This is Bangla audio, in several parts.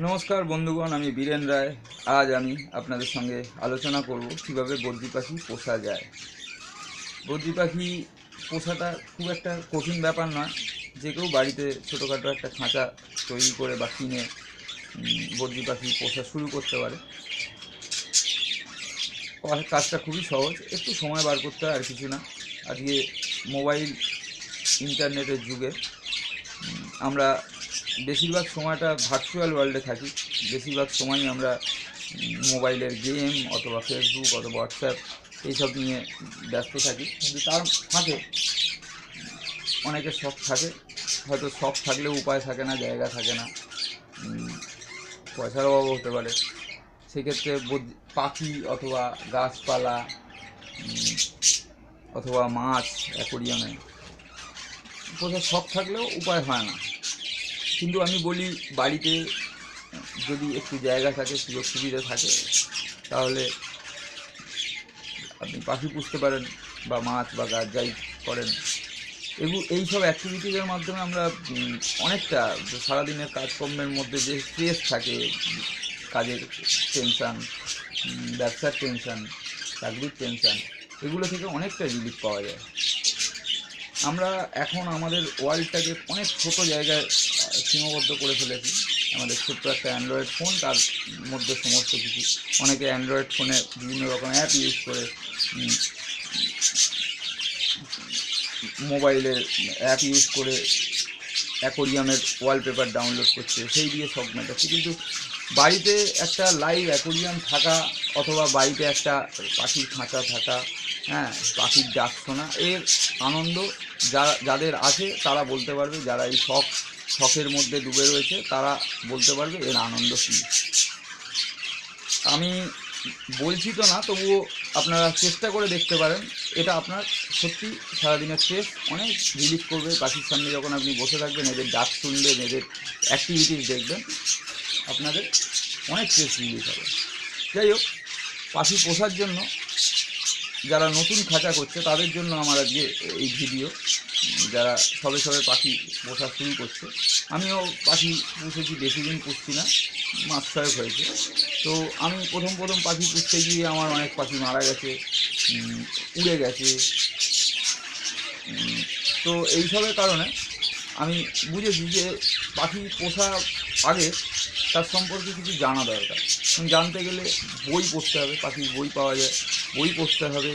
নমস্কার বন্ধুগণ, আমি বীরেন রায়। আজ আমি আপনাদের সঙ্গে আলোচনা করব কীভাবে বদ্রি পাখি পোষা যায়। বদ্রি পাখি পোষাটা খুব একটা কঠিন ব্যাপার নয়। যে কেউ বাড়িতে ছোটোখাটো একটা খাঁচা তৈরি করে বা কিনে বদ্রি পাখি পোষা শুরু করতে পারে। কাজটা খুবই সহজ। একটু সময় বার করতে হয় আর কিছু না। আজকে মোবাইল, ইন্টারনেটের যুগে আমরা বেশিরভাগ সময়টা ভার্চুয়াল ওয়ার্ল্ডে থাকি। বেশিরভাগ সময়ই আমরা মোবাইলের গেম অথবা ফেসবুক অথবা হোয়াটসঅ্যাপ এইসব নিয়ে ব্যস্ত থাকি। কিন্তু তার ফাঁকে অনেকের শখ থাকে। হয়তো শখ থাকলেও উপায় থাকে না, জায়গা থাকে না পয়সার অভাব হতে পারে। সেক্ষেত্রে পাখি অথবা গাছপালা অথবা মাছ, অ্যাকোরিয়ামে। কোথাও শখ থাকলেও উপায় হয় না। কিন্তু আমি বলি বাড়িতে যদি একটু জায়গা থাকে, সুযোগ সুবিধা থাকে, তাহলে আপনি পাখি পুষতে পারেন বা মাছ বা গাছ যাই করেন। এগুলো এইসব অ্যাক্টিভিটিজের মাধ্যমে আমরা অনেকটা সারাদিনের কাজকর্মের মধ্যে যে স্ট্রেস থাকে, কাজের টেনশান ব্যবসার টেনশান চাকরির টেনশান এগুলো থেকে অনেকটা রিলিফ পাওয়া যায়। আমরা এখন আমাদের ওয়ার্ল্ডটাকে অনেক ছোট জায়গায় সীমাবদ্ধ করে ফেলেছি। আমাদের ছোট্ট একটা অ্যান্ড্রয়েড ফোন, তার মধ্যে সমস্ত কিছু। অনেকে অ্যান্ড্রয়েড ফোনে বিভিন্ন রকম অ্যাপ ইউজ করে মোবাইলের অ্যাপ ইউজ করে অ্যাকোরিয়ামের ওয়ালপেপার ডাউনলোড করছে, সেই দিয়ে সব মেটাচ্ছে। কিন্তু বাড়িতে একটা লাইভ অ্যাকোরিয়াম থাকা অথবা বাড়িতে একটা পাখির খাঁচা থাকা হ্যাঁ পাখির ডাক শোনা। এর আনন্দ যা যাদের আছে, তারা বলতে পারবে, যারা এই শখ, শখের মধ্যে ডুবে রয়েছে, তারা বলতে পারবে এর আনন্দ কী। আমি বলছি তো না, তবুও আপনারা চেষ্টা করে দেখতে পারেন। এটা আপনার সত্যি সারাদিনের স্ট্রেস অনেক রিলিফ করবে পাখির সামনে যখন আপনি বসে থাকবেন, এদের ডাক শুনবেন, এদের অ্যাক্টিভিটিস দেখবেন। আপনাদের অনেক স্ট্রেস রিলিফ হবে। যাই হোক, পাখি পোষার জন্য যারা নতুন খাঁচা করছে, তাদের জন্য আমার আজকে এই ভিডিও। যারা সবে সবে পাখি পোষা শুরু করছে, আমিও পাখি পুষেছি বেশি দিন পুষছি না, মাস ছয়েক হয়েছে। তো আমি প্রথম প্রথম পাখি পুষতে গিয়ে আমার অনেক পাখি মারা গেছে উড়ে গেছে। তো এইসবের কারণে আমি বুঝেছি যে পাখি পোষা আগে তার সম্পর্কে কিছু জানা দরকার। জানতে গেলে বই পড়তে হবে, পাখির বই পাওয়া যায়। বই পড়তে হবে।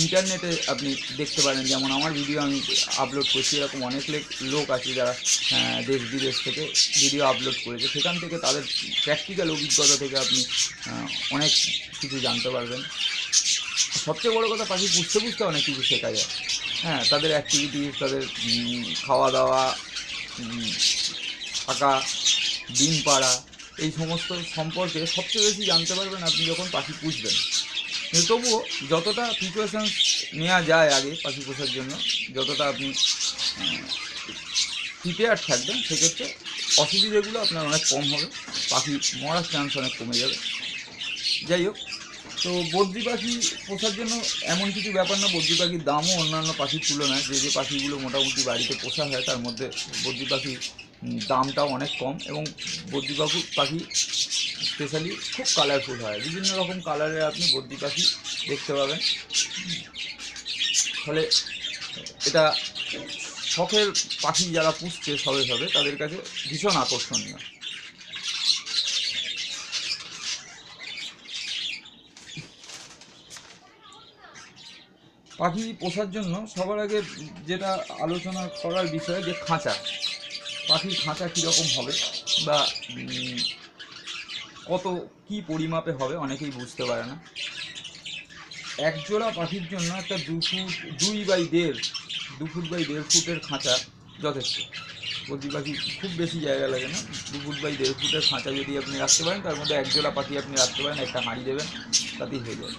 ইন্টারনেটে আপনি দেখতে পারেন, যেমন আমার ভিডিও আমি আপলোড করছি, এরকম অনেক লোক আছে যারা দেশ বিদেশ থেকে ভিডিও আপলোড করেছে। সেখান থেকে তাদের প্র্যাকটিক্যাল অভিজ্ঞতা থেকে আপনি অনেক কিছু জানতে পারবেন। সবচেয়ে বড় কথা, পাখি বুঝতে বুঝতে অনেক কিছু শেখা যায়। হ্যাঁ তাদের অ্যাক্টিভিটিস তাদের খাওয়া দাওয়া থাকা, ডিম পাড়া, এই সমস্ত সম্পর্কে সবচেয়ে বেশি জানতে পারবেন আপনি যখন পাখি পুষবেন। তবুও যতটা প্রিপারেশান নেওয়া যায় আগে পাখি পোষার জন্য যতটা আপনি প্রিপেয়ার থাকবেন সেক্ষেত্রে অসুবিধাগুলো আপনার অনেক কম হবে পাখি মরার চান্স অনেক কমে যাবে। যাই হোক তো বদ্রি পাখি পোষার জন্য এমন কিছু ব্যাপার না বদ্রি পাখির দামও অন্যান্য পাখির তুলনায় যে যে পাখিগুলো মোটামুটি বাড়িতে পোষা হয় তার মধ্যে বদ্রি উম, দামটাও অনেক কম এবং বদ্রি পাখি পাখি স্পেশালি খুব কালারফুল হয়। বিভিন্ন রকম কালারের আপনি বদ্রি পাখি দেখতে পাবেন। ফলে এটা শখের পাখি যারা পুষছে সবে সবে, তাদের কাছে ভীষণ আকর্ষণীয়। পাখি পোষার জন্য সবার আগে যেটা আলোচনা করার বিষয় যে খাঁচা। পাখির খাঁচা কীরকম হবে বা কত কি পরিমাপে হবে অনেকেই বুঝতে পারে না। এক জোড়া পাখির জন্য একটা দু ফুট, দুই বাই দেড়, দু ফুট বাই দেড় ফুটের খাঁচা যথেষ্ট। প্রতি পাখি খুব বেশি জায়গা লাগে না, দু ফুট বাই দেড় ফুটের খাঁচা যদি আপনি রাখতে পারেন, তার মধ্যে এক জোড়া পাখি আপনি রাখতে পারেন, একটা হাঁড়ি দেবেন, তাতেই হয়ে যাবে।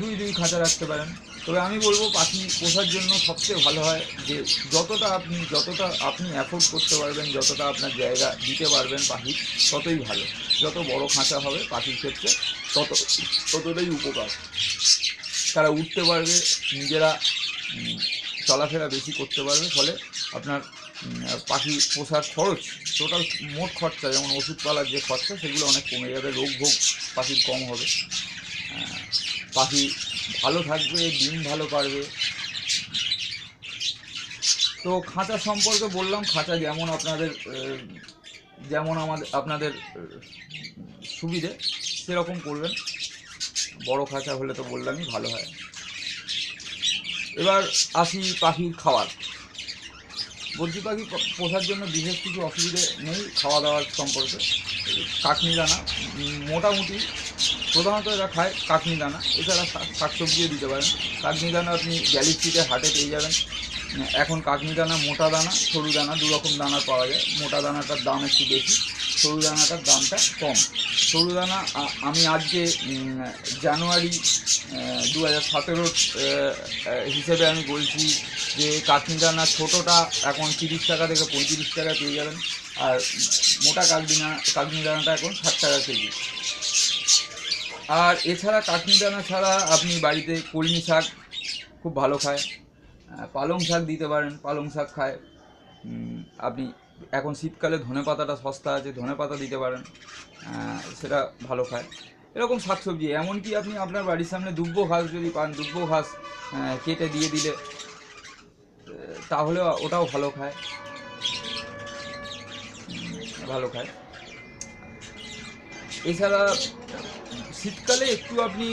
দুই দুই খাঁচা রাখতে পারেন। তবে আমি বলব পাখি পোষার জন্য সবচেয়ে ভালো হয় যে যতটা আপনি যতটা আপনি অ্যাফোর্ড করতে পারবেন, যতটা আপনার জায়গা দিতে পারবেন পাখি, ততই ভালো। যত বড় খাঁচা হবে পাখির ক্ষেত্রে তত, ততটাই উপকার। তারা উঠতে পারবে, নিজেরা চলাফেরা বেশি করতে পারবে, ফলে আপনার পাখি পোষার খরচ, টোটাল মোট খরচা, যেমন ওষুধপালার যে খরচা, সেগুলো অনেক কমে যাবে, রোগ ভোগ পাখির কম হবে। পাখি ভালো থাকবে ডিম ভালো পারবে তো খাঁচা সম্পর্কে বললাম খাঁচা যেমন আপনাদের যেমন আমাদের আপনাদের সুবিধে সেরকম করবেন। বড় খাঁচা হলে তো বললামই ভালো হয়। এবার আসি পাখির খাবার বদ্রি পাখি পোষার জন্য বিশেষ কিছু অসুবিধে নেই খাওয়া দাওয়ার সম্পর্কে। দানা উম, মোটামুটি প্রধানত এরা খায় কাকনি দানা। এছাড়া শাক- শাকসবজিও দিতে পারেন। কাকনি দানা আপনি গ্যালিস্ট্রিতে হাটে পেয়ে যাবেন। এখন কাকনি দানা মোটা দানা, সরু দানা দু রকম দানা পাওয়া যায়। মোটা দানাটার দাম একটু বেশি, সরু দানাটার দামটা কম। সরু দানা আমি আজকে জানুয়ারি দু হাজার সতেরোর হিসেবে আমি বলছি যে কাকনি দানা ছোটোটা এখন তিরিশ টাকা থেকে পঁয়ত্রিশ টাকা পেয়ে যাবেন। আর মোটা কাকনি দানা, কাকনি দানাটা এখন ষাট টাকা কেজি। আর এছাড়া কাকনি দানা ছাড়া আপনি বাড়িতে কলমি শাক খুব ভালো খায়। পালং শাক দিতে পারেন, পালং শাক খায়। আপনি এখন শীতকালে ধনে পাতাটা সস্তা আছে, ধনে পাতা দিতে পারেন সেটা ভালো খায়। এরকম শাকসবজি, এমনকি আপনি আপনার বাড়ির সামনে দুব্বো ঘাস যদি পান, দুব্বো ঘাস কেটে দিয়ে দিলে তাহলে ওটাও ভালো খায়। ভালো খায়। এছাড়া শীতকালে একটু আপনি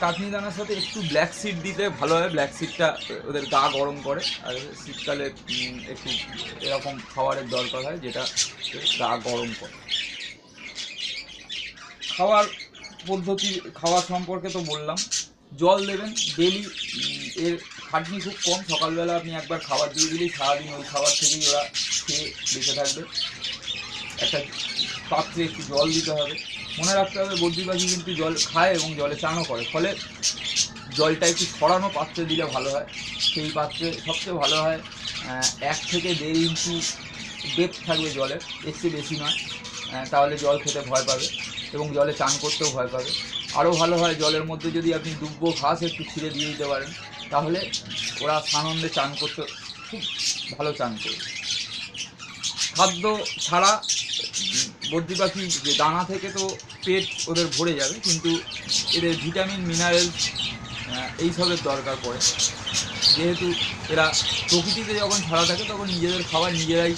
কাটনি দানার সাথে একটু ব্ল্যাক সিড দিতে ভালো হয়। ব্ল্যাক সিডটা ওদের গা গরম করে। আর শীতকালে একটু এরকম খাবারের দরকার হয় যেটা গা গরম করে। খাওয়ার পদ্ধতি খাওয়ার সম্পর্কে তো বললাম। জল দেবেন ডেলি এর খাটনি খুব কম। সকালবেলা আপনি একবার খাবার দিয়ে দিলেই সারাদিন ওই খাবার থেকেই ওরা খেয়ে বেঁচে থাকবে। একটা পাত্রে একটু জল দিতে হবে। মনে রাখতে হবে, বদ্রি পাখি কিন্তু জল খায় এবং জলে চানও করে। ফলে জলটা একটু ছড়ানো পাত্রে দিলে ভালো হয়। সেই পাত্রে সবচেয়ে ভালো হয় এক থেকে দেড় ইঞ্চি ডেপথ থাকবে জলের চেয়ে বেশি নয়। তাহলে জল খেতে ভয় পাবে এবং জলে চান করতেও ভয় পাবে। আরও ভালো হয় জলের মধ্যে যদি আপনি ডুববো ঘাস একটু ছিঁড়ে দিয়ে দিতে পারেন, তাহলে ওরা সানন্দে চান করতে খুব ভালো চান করবে খাদ্য ছাড়া বদ্রি পাখি যে দানা থেকে তো পেট ওদের ভরে যাবে কিন্তু এদের ভিটামিন মিনারেলস এইসবের দরকার পড়ে। যেহেতু এরা প্রকৃতিতে যখন ছাড়া থাকে, তখন নিজেদের খাবার নিজেরাই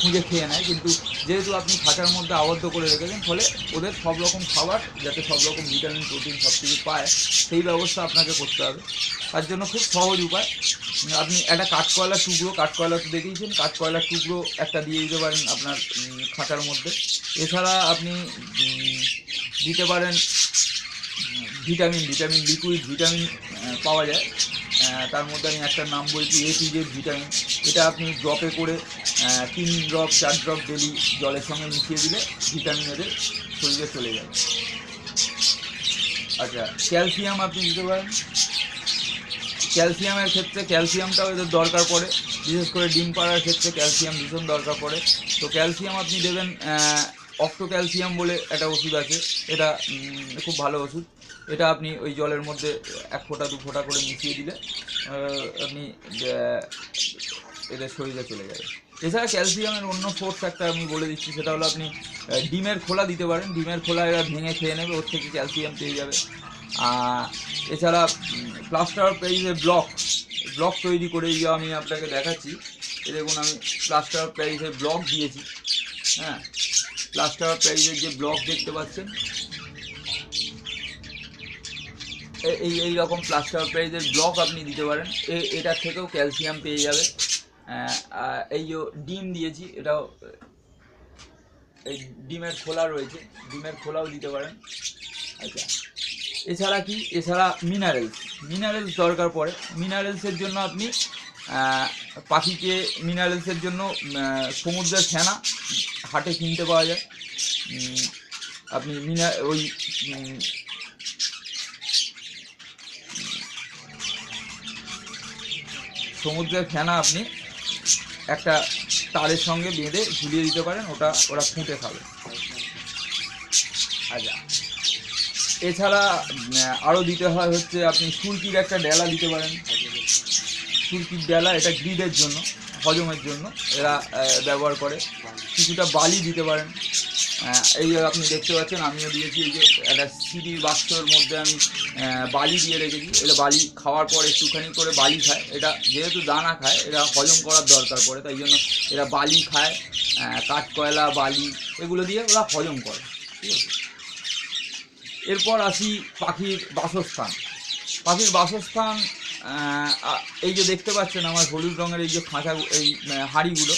খুঁজে খেয়ে নেয়। কিন্তু যেহেতু আপনি খাঁচার মধ্যে আবদ্ধ করে রেখেছেন, ফলে ওদের সব রকম খাবার, যাতে সব রকম ভিটামিন, প্রোটিন সব কিছু পায়, সেই ব্যবস্থা আপনাকে করতে হবে। তার জন্য খুব সহজ উপায়। আপনি একটা কাঠকয়লার টুকরো, কাঠকয়লা তো দেখেইছেন কাঠকয়লার টুকরো একটা দিয়ে দিতে পারেন আপনার খাঁচার মধ্যে। এছাড়া আপনি দিতে পারেন ভিটামিন ভিটামিন লিকুইড ভিটামিন পাওয়া যায়। তার মধ্যে আমি একটা নাম বলছি এ টু ভিটামিন। এটা আপনি ড্রপে করে তিন ড্রপ চার ড্রপ ডেলি জলের সঙ্গে মিশিয়ে দিলে ভিটামিন এদের শরীরে চলে যাবে। আচ্ছা ক্যালসিয়াম আপনি দিতে পারেন। ক্যালসিয়ামের ক্ষেত্রে ক্যালসিয়ামটাও এদের দরকার পড়ে। বিশেষ করে ডিম পাড়ার ক্ষেত্রে ক্যালসিয়াম ভীষণ দরকার পড়ে। তো ক্যালসিয়াম আপনি দেবেন অক্টো ক্যালসিয়াম বলে একটা ওষুধ আছে। এটা খুব ভালো ওষুধ। এটা আপনি ওই জলের মধ্যে এক ফোঁটা, দু ফোঁটা করে মিশিয়ে দিলে আপনি এদের শরীরে চলে যাবে। এছাড়া ক্যালসিয়ামের অন্য ফোর্স একটা আমি বলে দিচ্ছি, সেটা হলো আপনি ডিমের খোলা দিতে পারেন। ডিমের খোলা এরা ভেঙে খেয়ে নেবে, ওর থেকে ক্যালসিয়াম পেয়ে যাবে। এছাড়া প্লাস্টার প্যারিসের ব্লক ব্লক তৈরি করে এই যে আমি আপনাকে দেখাচ্ছি। দেখুন, আমি প্লাস্টার প্যারিসের ব্লক দিয়েছি। হ্যাঁ প্লাস্টার অফ প্যারিসের যে ব্লক দেখতে পাচ্ছেন? এই এই রকম প্লাস্টার অফ প্যারিসের ব্লক আপনি দিতে পারেন। এ- এটার থেকেও ক্যালসিয়াম পেয়ে যাবে। এই যে ডিম দিয়েছি, এটাও, এই ডিমের খোলা রয়েছে। ডিমের খোলাও দিতে পারেন। আচ্ছা। এছাড়া কি? এছাড়া মিনারেলস মিনারেলস দরকার পড়ে। মিনারেলসের জন্য আপনি পাখিকে মিনারেলসের জন্য সমুদ্রের ফেনা হাটে কিনতে পাওয়া যায়। আপনি মিনা, ওই সমুদ্রের ফেনা আপনি একটা তারের সঙ্গে বেঁধে ঝুলিয়ে দিতে পারেন, ওটা ওরা ফুটে খাবে। আচ্ছা। এছাড়া আরও দিতে হয় হচ্ছে আপনি সুরকির একটা ডেলা দিতে পারেন। সুরকির ডেলা এটা গ্রিডের জন্য, হজমের জন্য এরা ব্যবহার করে। কিছুটা বালি দিতে পারেন। এই আপনি দেখতে পাচ্ছেন আমিও দিয়েছি এই যে একটা সিডির বাক্সর মধ্যে আমি বালি দিয়ে রেখেছি। এটা বালি খাওয়ার পর একটুখানি করে বালি খায়। এটা যেহেতু দানা খায় এটা হজম করার দরকার পড়ে তাই জন্য এরা বালি খায় আহ, কাঠকয়লা বালি এগুলো দিয়ে ওরা হজম করে। ঠিক আছে? এরপর আসি পাখির বাসস্থান। পাখির বাসস্থান এই যে দেখতে পাচ্ছেন আমার হলুদ রঙের এই যে খাঁচা এই হাঁড়িগুলো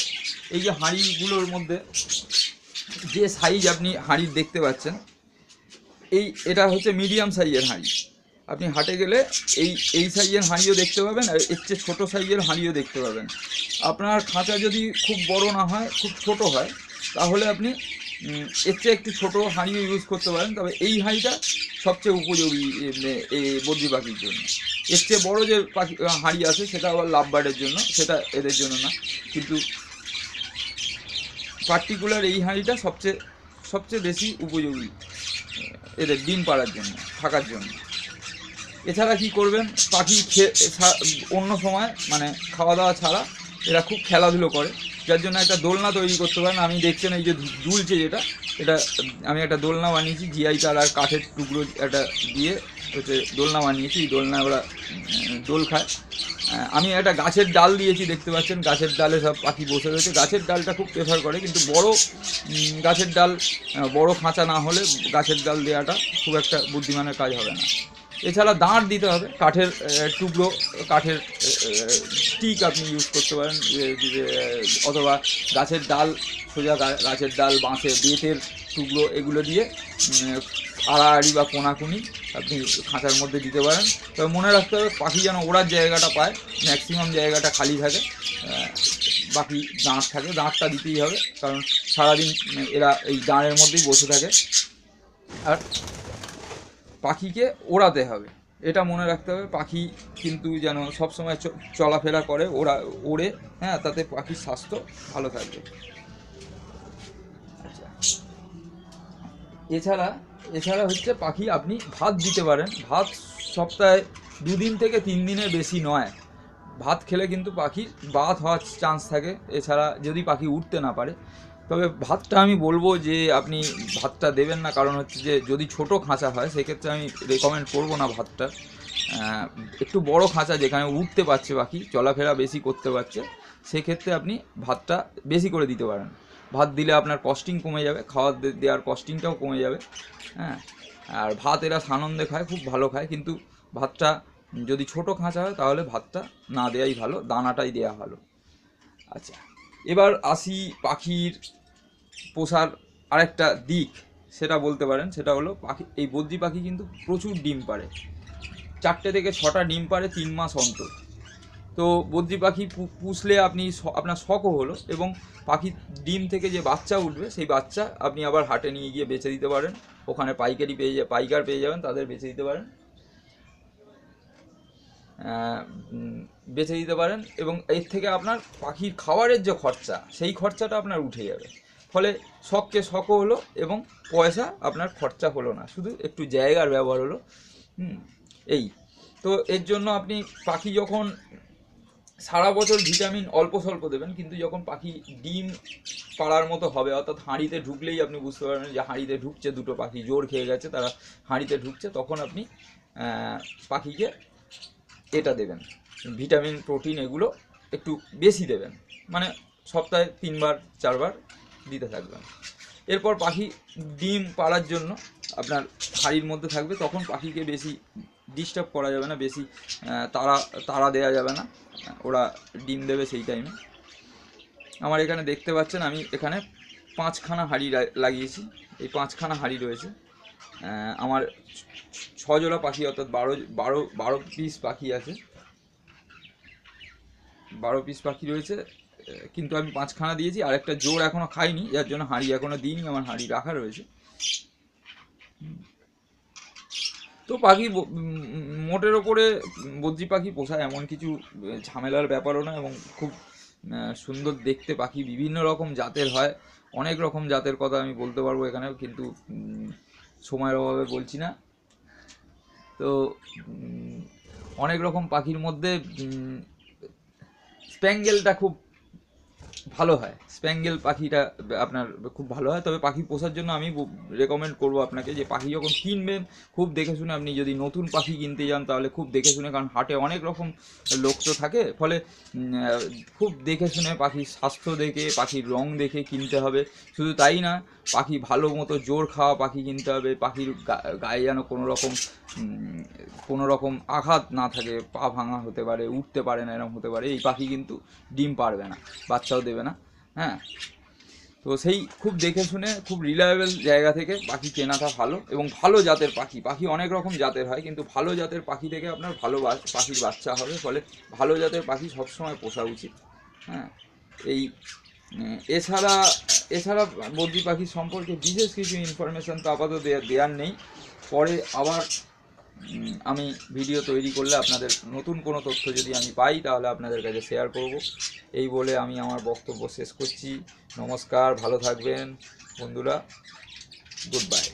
এই যে হাঁড়িগুলোর মধ্যে যে সাইজ আপনি হাঁড়ির দেখতে পাচ্ছেন, এই এটা হচ্ছে মিডিয়াম সাইজের হাঁড়ি। আপনি হাটে গেলে এই এই সাইজের হাঁড়িও দেখতে পাবেন আর এর চেয়ে ছোটো সাইজের হাঁড়িও দেখতে পাবেন। আপনার খাঁচা যদি খুব বড় না হয়, খুব ছোট হয়, তাহলে আপনি এর চেয়ে একটু ছোটো হাঁড়িও ইউজ করতে পারেন। তবে এই হাঁড়িটা সবচেয়ে উপযোগী এই বদ্রি পাখির জন্য। এর চেয়ে বড়ো যে পাখি হাঁড়ি আছে, সেটা আবার লাভ বার্ডের জন্য, সেটা এদের জন্য না। কিন্তু পার্টিকুলার এই হাঁড়িটা সবচেয়ে সবচেয়ে বেশি উপযোগী এদের ডিম পাড়ার জন্য, থাকার জন্য। এছাড়া কি করবেন? পাখি অন্য সময় মানে খাওয়া দাওয়া ছাড়া এরা খুব খেলাধুলো করে। যার জন্য একটা দোলনা তৈরি করতে পারেন। আমি দেখছেন এই যে দুলছে যেটা, এটা আমি একটা দোলনা বানিয়েছি জিআই তার আর কাঠের টুকরো একটা দিয়ে হচ্ছে দোলনা বানিয়েছি, দোলনা ওরা দোল খায় আমি একটা গাছের ডাল দিয়েছি, দেখতে পাচ্ছেন? গাছের ডালে সব পাখি বসে রয়েছে। গাছের ডালটা খুব প্রেফার করে, কিন্তু বড় গাছের ডাল বড় খাঁচা না হলে গাছের ডাল দেওয়াটা খুব একটা বুদ্ধিমানের কাজ হবে না। এছাড়া দাঁড় দিতে হবে, কাঠের টুকরো, কাঠের স্টিক আপনি ইউজ করতে পারেন অথবা গাছের ডাল, সোজা গাছের ডাল, বাঁশের, বেতের টুকরো এগুলো দিয়ে আড়াআড়ি বা কোনাকুনি আপনি খাঁচার মধ্যে দিতে পারেন। তবে মনে রাখতে হবে পাখি যেন ওড়ার জায়গাটা পায় ম্যাক্সিমাম জায়গাটা খালি থাকে বাকি দাঁত থাকে। দাঁতটা দিতেই হবে, কারণ সারাদিন এরা এই দাঁড়ের মধ্যেই বসে থাকে। আর পাখিকে ওড়াতে হবে, এটা মনে রাখতে হবে। পাখি কিন্তু যেন সবসময় চলাফেরা করে, ওরা, ওড়ে হ্যাঁ তাতে পাখির স্বাস্থ্য ভালো থাকবে। আচ্ছা। এছাড়া এছাড়া হচ্ছে পাখি আপনি ভাত দিতে পারেন। ভাত সপ্তাহে দুদিন থেকে তিন দিনের বেশি নয়। ভাত খেলে কিন্তু পাখির বাত হওয়ার চান্স থাকে। এছাড়া যদি পাখি উঠতে না পারে। তবে ভাতটা আমি বলব যে, আপনি ভাতটা দেবেন না। কারণ হচ্ছে যে, যদি ছোট খাঁচা হয়, সেক্ষেত্রে আমি রেকমেন্ড করব না ভাতটা। একটু বড় খাঁচা যেখানে উঠতে পারছে পাখি, চলাফেরা বেশি করতে পারছে, সেক্ষেত্রে আপনি ভাতটা বেশি করে দিতে পারেন। ভাত দিলে আপনার কস্টিং কমে যাবে, খাওয়ার দেওয়ার কস্টিংটাও কমে যাবে হ্যাঁ? আর ভাত এরা সানন্দে খায়, খুব ভালো খায়, কিন্তু ভাতটা যদি ছোট খাঁচা হয়, তাহলে ভাতটা না দেওয়াই ভালো, দানাটাই দেওয়া ভালো। আচ্ছা এবার আসি পাখির পোষার আরেকটা দিক, সেটা বলতে পারেন, সেটা হলো পাখি, এই বদ্রি পাখি কিন্তু প্রচুর ডিম পাড়ে। চারটে থেকে ছটা ডিম পাড়ে তিন মাস অন্তর। তো বদ্রি পাখি পুষলে আপনি আপনার শখও হলো এবং পাখির ডিম থেকে যে বাচ্চা উঠবে সেই বাচ্চা আপনি আবার হাটে নিয়ে গিয়ে বেচে দিতে পারেন। ওখানে পাইকারি পেয়ে যা পাইকার পেয়ে যাবেন তাদের বেচে দিতে পারেন। বেচে দিতে পারেন এবং এর থেকে আপনার পাখির খাবারের যে খরচা সেই খরচাটা আপনার উঠে যাবে। ফলে শখকে শখও হলো এবং পয়সা আপনার খরচা হলো না শুধু একটু জায়গার ব্যবহার হলো। হুম, এই। তো এর জন্য আপনি পাখি যখন সারা বছর ভিটামিন অল্প স্বল্প দেবেন, কিন্তু যখন পাখি ডিম পাড়ার মতো হবে, অর্থাৎ হাঁড়িতে ঢুকলেই আপনি বুঝতে পারবেন যে হাঁড়িতে ঢুকছে দুটো পাখি, জোর খেয়ে গেছে, তারা হাঁড়িতে ঢুকছে, তখন আপনি পাখিকে এটা দেবেন। ভিটামিন, প্রোটিন এগুলো একটু বেশি দেবেন মানে সপ্তাহে তিনবার, চারবার দিতে থাকবেন। এরপর পাখি ডিম পাড়ার জন্য আপনার হাড়ির মধ্যে থাকবে, তখন পাখিকে বেশি ডিস্টার্ব করা যাবে না, বেশি তারা তারা দেওয়া যাবে না। ওরা ডিম দেবে সেই টাইমে আমার এখানে দেখতে পাচ্ছেন, আমি এখানে পাঁচখানা হাঁড়ি লাগিয়েছি। এই পাঁচখানা হাঁড়ি রয়েছে। আমার ছজোড়া পাখি, অর্থাৎ বারো বারো বারো পিস পাখি আছে। বারো পিস পাখি রয়েছে কিন্তু আমি পাঁচখানা দিয়েছি। আর একটা জোর এখনও খাইনি, যার জন্য হাঁড়ি এখনও দিইনি, আমার হাঁড়ি রাখা রয়েছে। তো পাখি মোটের ওপরে বদ্রি পাখি পোষা এমন কিছু ঝামেলার ব্যাপারও না এবং খুব সুন্দর দেখতে পাখি, বিভিন্ন রকম জাতের হয়, অনেক রকম জাতের কথা আমি বলতে পারব এখানে কিন্তু সময়ের অভাবে বলছি না। তো অনেক রকম পাখির মধ্যে স্প্যাঙ্গেলটা খুব ভালো হয়। স্প্যাঙ্গেল পাখিটা আপনার খুব ভালো হয়। তবে পাখি পোষার জন্য আমি রেকমেন্ড করব আপনাকে যে পাখি যখন কিনবেন, খুব দেখে শুনে আপনি যদি নতুন পাখি কিনতে যান, তাহলে খুব দেখে শুনে, কারণ হাটে অনেক রকম লোক তো থাকে। ফলে খুব দেখে শুনে পাখির স্বাস্থ্য দেখে, পাখির রং দেখে কিনতে হবে। শুধু তাই না, পাখি ভালো মতো জোর খাওয়া পাখি কিনতে হবে। পাখির গায়ে যেন কোনো রকম কোনো রকম আঘাত না থাকে, পা ভাঙা হতে পারে, উঠতে পারে না এরকম হতে পারে। এই পাখি কিন্তু ডিম পারবে না। বাচ্চাও দেবে না হ্যাঁ? তো সেই খুব দেখে শুনে, খুব রিলায়েবল জায়গা থেকে পাখি কেনাটা ভালো এবং ভালো জাতের পাখি। পাখি অনেক রকম জাতের হয়, কিন্তু ভালো জাতের পাখি থেকে আপনার ভালো পাখির বাচ্চা হবে, ফলে ভালো জাতের পাখি সবসময় পোষা উচিত হ্যাঁ? এই এছাড়া এছাড়া বদ্রি পাখি সম্পর্কে বিশেষ কিছু ইনফরমেশান তো আপাতত দেওয়ার নেই। পরে আবার আমি ভিডিও তৈরি করলে আপনাদের নতুন কোনো তথ্য যদি আমি পাই, তাহলে আপনাদের কাছে শেয়ার করব। এই বলে আমি আমার বক্তব্য শেষ করছি। নমস্কার, ভালো থাকবেন বন্ধুরা। Good bye